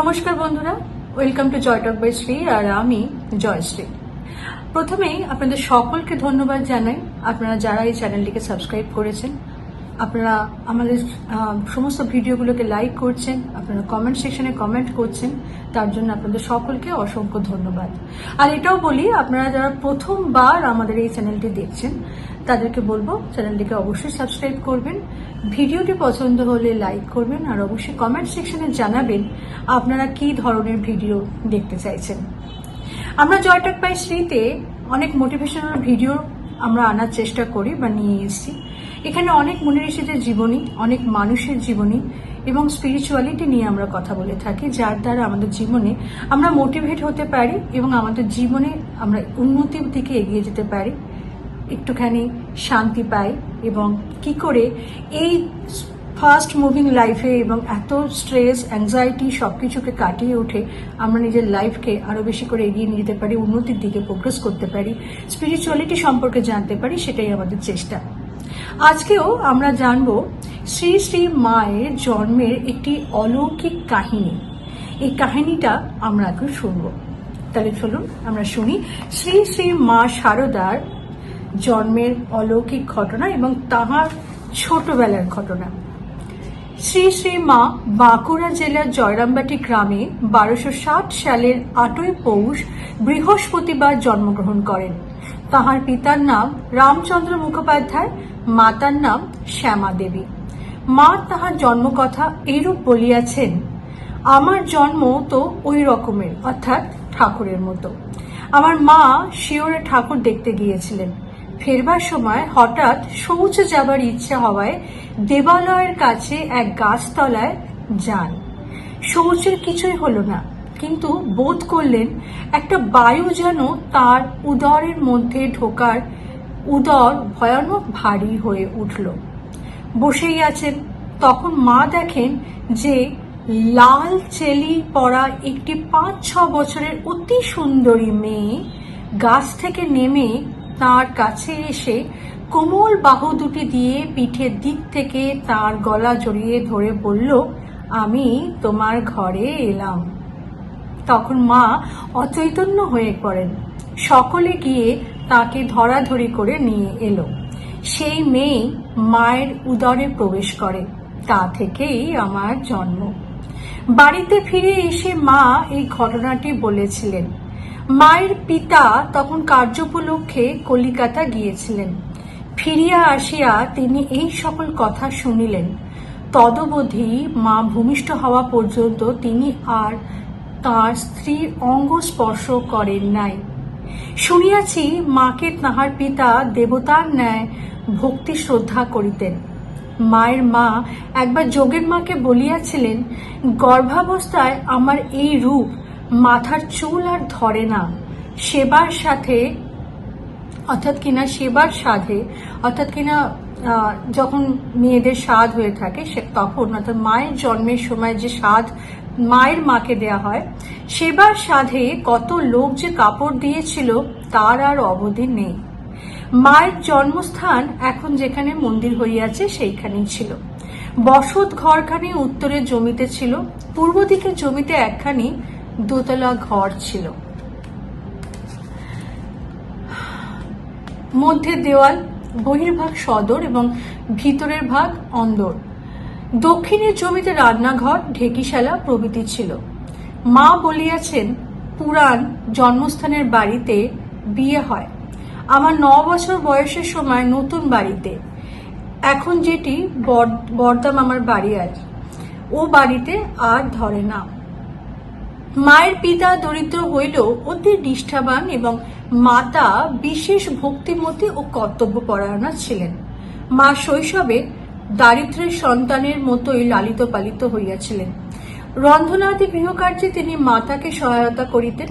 নমস্কার বন্ধুরা welcome to Joy talk by Shri আর আমি জয়শ্রী প্রথমেই আপনাদের সকলকে ধন্যবাদ জানাই। আপনারা যারা এই চ্যানেলটিকে সাবস্ক্রাইব করেছেন আপনারা আমাদের সমস্ত ভিডিওগুলোকে লাইক করছেন, আপনারা কমেন্ট সেকশনে কমেন্ট করছেন, তার জন্য আপনাদের সকলকে অসংখ্য ধন্যবাদ। আর এটাও বলি, আপনারা যারা প্রথমবার আমাদের এই চ্যানেলটি দেখছেন, তাদেরকে বলব চ্যানেলটিকে অবশ্যই সাবস্ক্রাইব করবেন, ভিডিওটি পছন্দ হলে লাইক করবেন, আর অবশ্যই কমেন্ট সেকশনে জানাবেন আপনারা কি ধরনের ভিডিও দেখতে চাইছেন। আমরা জয়টাক পাই শ্রীতে অনেক মোটিভেশনাল ভিডিও আমরা আনার চেষ্টা করি বা নিয়ে এসেছি। এখানে অনেক মুনি ঋষিদের জীবনী, অনেক মানুষের জীবনী এবং স্পিরিচুয়ালিটি নিয়ে আমরা কথা বলে থাকি, যার দ্বারা আমাদের জীবনে আমরা মোটিভেট হতে পারি এবং আমাদের জীবনে আমরা উন্নতির দিকে এগিয়ে যেতে পারি। একটুখানি শান্তি পাই এবং কি করে এই ফাস্ট মুভিং লাইফে এবং এত স্ট্রেস অ্যাংজাইটি সব কিছুকে কাটিয়ে উঠে আমরা নিজের লাইফকে আরও বেশি করে এগিয়ে নিয়ে যেতে পারি, উন্নতির দিকে প্রোগ্রেস করতে পারি স্পিরিচুয়ালিটি সম্পর্কে জানতে পারি, সেটাই আমাদের চেষ্টা। আজকেও আমরা জানব শ্রী শ্রী মায়ের জন্মের একটি অলৌকিক কাহিনী। এই কাহিনীটা আমরা এখন শুনব। তাহলে চলুন আমরা শুনি শ্রী শ্রী মা শারদার জন্মের অলৌকিক ঘটনা এবং তাহার ছোটবেলার ঘটনা। শ্রী শ্রী মা বাঁকুড়া জেলার জয়রামবাটি গ্রামে বারোশো ষাট সালের আটই পৌষ বৃহস্পতিবার জন্মগ্রহণ করেন। তাহার পিতার নাম রামচন্দ্র মুখোপাধ্যায়, মাতার নাম শ্যামা দেবী। মা তাহার জন্মকথা এইরূপ বলিয়াছেন, আমার জন্ম তো ওই রকমের, অর্থাৎ ঠাকুরের মতো। আমার মা শিওরে ঠাকুর দেখতে গিয়েছিলেন। ফেরবার সময় হঠাৎ শৌচ যাবার ইচ্ছা হওয়ায় দেবালয়ের কাছে এক গাছতলায় যান। শৌচের কিছুই হলো না, কিন্তু বোধ করলেন একটা বায়ু যেন তার উদরের মধ্যে ঢোকার উদর ভয়ানক ভারী হয়ে উঠল। বসেই আছেন, তখন মা দেখেন যে লাল চেলি পরা একটি পাঁচ ছ বছরের অতি সুন্দরী মেয়ে গাছ থেকে নেমে তার কাছে এসে কোমল বাহু দুটি দিয়ে পিঠের দিক থেকে তার গলা জড়িয়ে ধরে বলল, আমি তোমার ঘরে এলাম। তখন মা অচৈতন্য হয়ে পড়েন। সকলে গিয়ে তাকে ধরাধরি করে নিয়ে এলো। সেই মেয়ে মায়ের উদরে প্রবেশ করে, তা থেকেই আমার জন্ম। বাড়িতে ফিরে এসে মা এই ঘটনাটি বলেছিলেন। মায়ের পিতা তখন কার্যোপলক্ষে কলিকাতা গিয়েছিলেন। ফিরিয়া আসিয়া তিনি এই সকল কথা শুনিলেন। তদবধি মা ভূমিষ্ঠ হওয়া পর্যন্ত তিনি আর তার স্ত্রীর অঙ্গ স্পর্শ করেন নাই। শুনিয়াছি মাকে তাহার পিতা দেবতার ন্যায় ভক্তি শ্রদ্ধা করিতেন। মায়ের মা একবার যোগের মাকে বলিয়াছিলেন, গর্ভাবস্থায় আমার এই রূপ মাথার চুল আর ধরে না। সেবার সাথে, অর্থাৎ কিনা সেবার সাধে, অর্থাৎ কিনা যখন মেয়েদের স্বাদ হয়ে থাকে, সে তখন, অর্থাৎ মায়ের জন্মের সময় যে স্বাদ মায়ের মাকে দেয়া হয়, সেবার সাধে কত লোক যে কাপড় দিয়েছিল, তার আর অবধি নেই। মায়ের জন্মস্থান এখন যেখানে মন্দির হইয়াছে, সেইখানেই ছিল। বসত ঘরখানি উত্তরের জমিতে ছিল। পূর্ব দিকের জমিতে একখানি দোতলা ঘর ছিল। মধ্যে দেওয়াল, বহির্ভাগ সদর এবং ভিতরের ভাগ অন্দর। দক্ষিণের জমিতে রান্নাঘর, ঢেকিশালা প্রভৃতি ছিল। মা বলিয়াছেন, পুরাণ জন্মস্থানের বাড়িতে বিয়ে হয়। আমার ন বছর বয়সের সময় নতুন বাড়িতে। এখন যেটি বর- বর্দাম আমার বাড়ি আছে ও বাড়িতে আর ধরে না। মায়ের পিতা দরিদ্র হইলেও অতি নিষ্ঠাবান এবং মাতা বিশেষ ভক্তিমতী ও কর্তব্য কর্তব্যপরায়ণা ছিলেন। মা শৈশবে দারিদ্রের সন্তানের মতোই লালিত পালিত হইয়াছিলেন। রন্ধনাদি গৃহকার্যে তিনি মাতাকে সহায়তা করিতেন।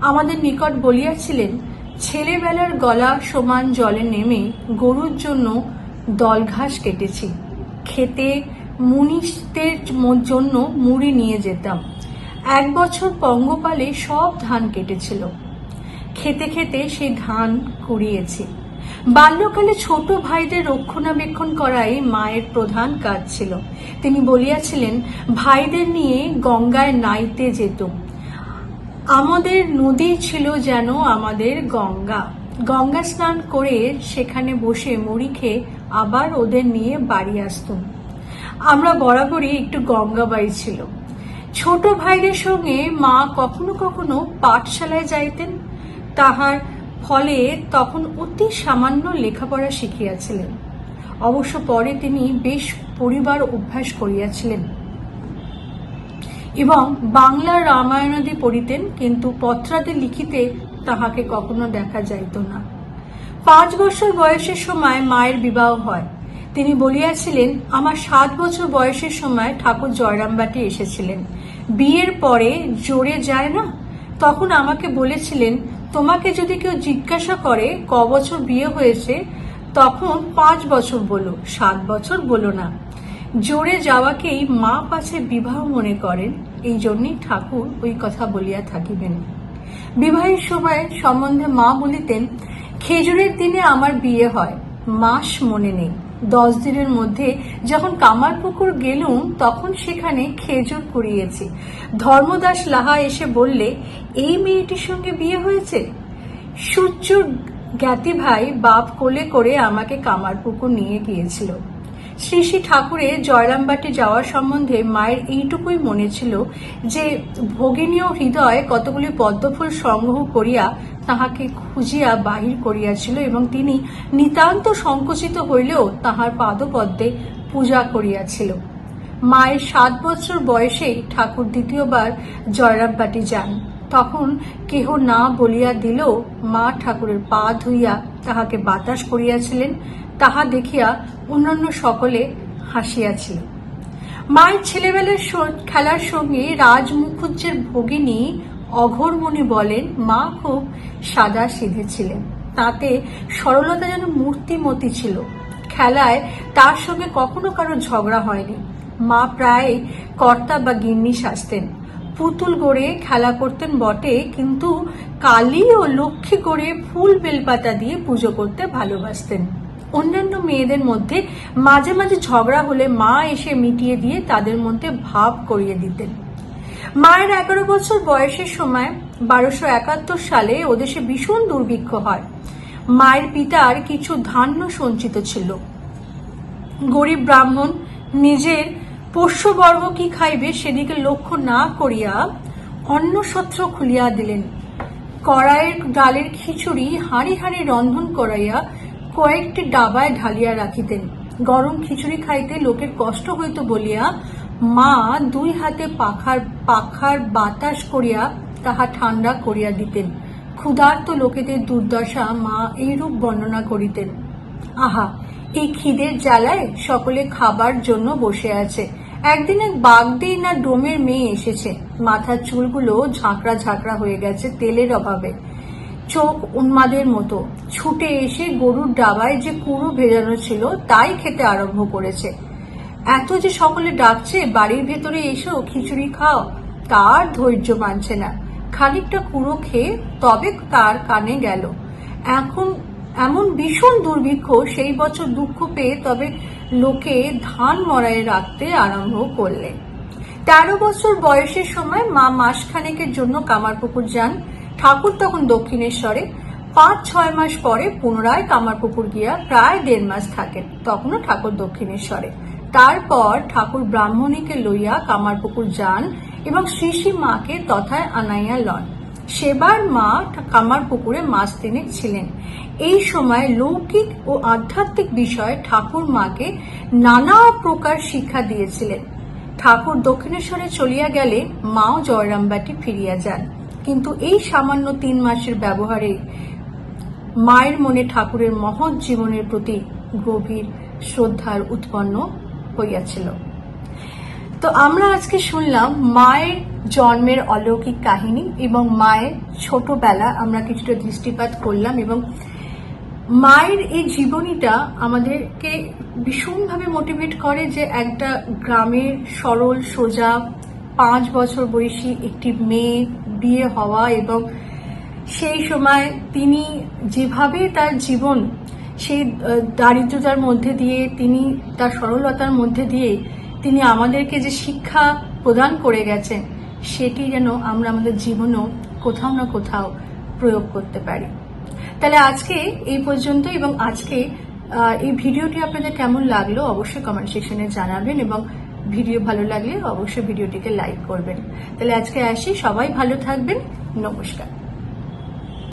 আমাদের নিকট বলিয়াছিলেন, ছেলেবেলার গলা সমান জলে নেমে গরুর জন্য দলঘাস কেটেছি। খেতে মুনিশদের জন্য মুড়ি নিয়ে যেতাম। এক বছর পঙ্গপালে সব ধান কেটেছিল। খেতে খেতে সেই ধান কুড়িয়েছি। বাল্যকালে ছোট ভাইদের রক্ষণাবেক্ষণ করাই মায়ের প্রধান কাজ ছিল। তিনি বলিয়াছিলেন, ভাইদের নিয়ে গঙ্গায় নাইতে যেত। আমাদের নদী ছিল যেন আমাদের গঙ্গা। গঙ্গা স্নান করে সেখানে বসে মুড়ি খেয়ে আবার ওদের নিয়ে বাড়ি আসতুম। আমরা বরাবরই একটু গঙ্গাবাই ছিল। ছোট ভাইদের সঙ্গে মা কখনো কখনো পাঠশালায় যাইতেন। তাহার ফলে তখন অতি সামান্য লেখাপড়া শিখিয়াছিলেন। অবশ্য পরে তিনি বেশ পরিবার অভ্যাস করিয়াছিলেন। এবং বাংলা রামায়ণাদি পড়িতেন, কিন্তু পত্রাদি লিখিতে তাহাকে কখনো দেখা যাইত না। পাঁচ বছর বয়সের সময় মায়ের বিবাহ হয়। তিনি বলিয়াছিলেন, আমার সাত বছর বয়সের সময় ঠাকুর জয়রামবাটি এসেছিলেন। বিয়ের পরে জোরে যায় না? তখন আমাকে বলেছিলেন, তোমাকে যদি কেউ জিজ্ঞাসা করে ক বছর বিয়ে হয়েছে, তখন পাঁচ বছর বলো, সাত বছর বলো না। জোরে যাওয়াকেই মা পাছে বিবাহ মনে করেন, এই জন্যই ঠাকুর ওই কথা বলিয়া থাকিবেন। বিবাহের সময় সম্বন্ধে মা বলিতেন, খেজুরের দিনে আমার বিয়ে হয় মাস মনে নেই। দশ দিনের মধ্যে যখন কামারপুকুর গেলুম, তখন সেখানে খেজুর কুড়িয়েছি। ধর্মদাস লাহা এসে বললে, এই মেয়েটির সঙ্গে বিয়ে হয়েছে? সূর্যর জ্ঞাতি ভাই বাপ কোলে করে আমাকে কামারপুকুর নিয়ে গিয়েছিল। শ্রী শ্রী ঠাকুরের জয়রামবাটি যাওয়ার সম্বন্ধে মায়ের এইটুকুই মনে ছিল যে ভগিনীয় হৃদয় কতগুলি পদ্মফুল সংগ্রহ করিয়া তাহাকে খুঁজিয়া বাহির করিয়াছিল এবং তিনি নিতান্ত সংকুচিত হইলেও তাহার পাদপদ্মে পূজা করিয়াছিল। মায়ের সাত বছর বয়সেই ঠাকুর দ্বিতীয়বার জয়রামবাটি যান। তখন কেহ না বলিয়া দিলেও মা ঠাকুরের পা ধুইয়া তাহাকে বাতাস করিয়াছিলেন। তাহা দেখিয়া অন্যান্য সকলে হাসিয়াছিল। মায়ের ছেলেবেলার খেলার সঙ্গে রাজ মুখুজ্জের ভগিনী অঘরমণি বলেন, মা খুব সাদা সিধে ছিলেন তাতে সরলতা যেন মূর্তিমতি ছিল। খেলায় তার সঙ্গে কখনো কারও ঝগড়া হয়নি। মা প্রায় কর্তা বা গিন্নি সাজতেন। পুতুল গড়ে খেলা করতেন বটে, কিন্তু কালী ও লক্ষ্মী গড়ে ফুল বেলপাতা দিয়ে পুজো করতে ভালোবাসতেন। অন্যান্য মেয়েদের মধ্যে মাঝে মাঝে ঝগড়া হলে মা এসে মিটিয়ে দিয়ে তাদের মধ্যে ভাব করিয়ে দিতেন। মায়ের এগারো বছর বয়সের সময় বারোশো একাত্তর সালে ওদেশে ভীষণ দুর্ভিক্ষ হয়। মায়ের পিতার কিছু ধান্য সঞ্চিত ছিল। গরিব ব্রাহ্মণ নিজের পোষ্যবর্গ কি খাইবে সেদিকে লক্ষ্য না করিয়া অন্নসত্র খুলিয়া দিলেন। কড়াইয়ের ডালের খিচুড়ি হাঁড়ি হাঁড়ি রন্ধন করাইয়া কয়েকটি ডাবায় ঢালিয়া রাখিতেন। গরম খিচুড়ি খাইতে লোকের কষ্ট হইত বলিয়া মা দুই হাতে পাখার পাখার বাতাস করিয়া তাহা ঠান্ডা করিয়া দিতেন। ক্ষুধার্ত লোকেদের দুর্দশা মা এইরূপ বর্ণনা করিতেন। আহা, এই খিদের জ্বালায় সকলে খাবার জন্য বসে আছে। একদিন এক বাগদি না ডোমের মেয়ে এসেছে। মাথার চুলগুলো ঝাঁকড়া ঝাঁকড়া হয়ে গেছে তেলের অভাবে। চোখ উন্মাদের মতো। ছুটে এসে গরুর ডাবায় যে কুড়ো ভেজানো ছিল, তাই খেতে আরম্ভ করেছে। এত যে সকলে ডাকছে, বাড়ির ভেতরে এসেও খিচুড়ি খাও, তার ধৈর্য মানছে না। খানিকটা কুড়ো খেয়ে তবে তার কানে গেল। এখন এমন ভীষণ দুর্ভিক্ষ, সেই বছর দুঃখ পেয়ে তবে লোকে ধান মরায় রাখতে আরম্ভ করলে। তেরো বছর বয়সের সময় মা মাসখানেকের জন্য কামারপুকুর যান। ঠাকুর তখন দক্ষিণেশ্বরে। পাঁচ, ছয় মাস পরে পুনরায় কামারপুকুর গিয়া প্রায় দেড় মাস থাকেন, তখনও ঠাকুর দক্ষিণেশ্বরে। তারপর ঠাকুর ব্রাহ্মণীকে লইয়া কামারপুকুর যান এবং শ্রী মাকে তথায় আনাইয়া লন। সেবার মা কামার পুকুরে মাস তিনেক ছিলেন। এই সময় লৌকিক ও আধ্যাত্মিক বিষয়ে ঠাকুর মাকে নানা প্রকার শিক্ষা দিয়েছিলেন। ঠাকুর দক্ষিণেশ্বরে চলিয়া গেলে মাও জয়রামবাটি ফিরিয়া যান। কিন্তু এই সামান্য তিন মাসের ব্যবহারে মায়ের মনে ঠাকুরের মহৎ জীবনের প্রতি গভীর শ্রদ্ধার উৎপন্ন হইয়াছিল। তো আমরা আজকে শুনলাম মায়ের জন্মের অলৌকিক কাহিনী এবং মায়ের ছোটবেলা আমরা কিছুটা দৃষ্টিপাত করলাম এবং মায়ের এই জীবনীটা আমাদেরকে ভীষণভাবে মোটিভেট করে যে একটা গ্রামের সরল, সোজা, পাঁচ বছর বয়সী একটি মেয়ে বিয়ে হওয়া এবং সেই সময় তিনি যেভাবে তার জীবন সেই দারিদ্রতার মধ্যে দিয়ে, তিনি তার সরলতার মধ্যে দিয়ে তিনি আমাদেরকে যে শিক্ষা প্রদান করে গেছেন, সেটি যেন আমরা আমাদের জীবনেও কোথাও না কোথাও প্রয়োগ করতে পারি। তাহলে আজকে এই পর্যন্ত এবং আজকে এই ভিডিওটি আপনাদের কেমন লাগল অবশ্যই কমেন্ট সেকশনে জানাবেন এবং ভিডিও ভালো লাগলে অবশ্যই ভিডিওটিকে লাইক করবেন। তাহলে আজকে আসি সবাই ভালো থাকবেন নমস্কার।